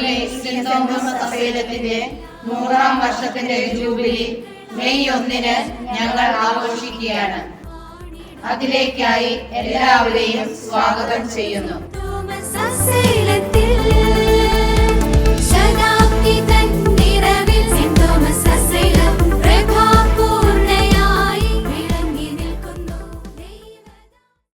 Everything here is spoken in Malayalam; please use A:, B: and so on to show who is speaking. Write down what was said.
A: കത്തോലിക്കയിലെ സെന്റ് തോമസ് അസൈലത്തിന്റെ നൂറാം വർഷത്തിന്റെ ജൂബിലി മെയ് ഒന്നിന് ഞങ്ങൾ ആഘോഷിക്കുകയാണ്. അതിലേക്കായി എല്ലാവരെയും സ്വാഗതം ചെയ്യുന്നു.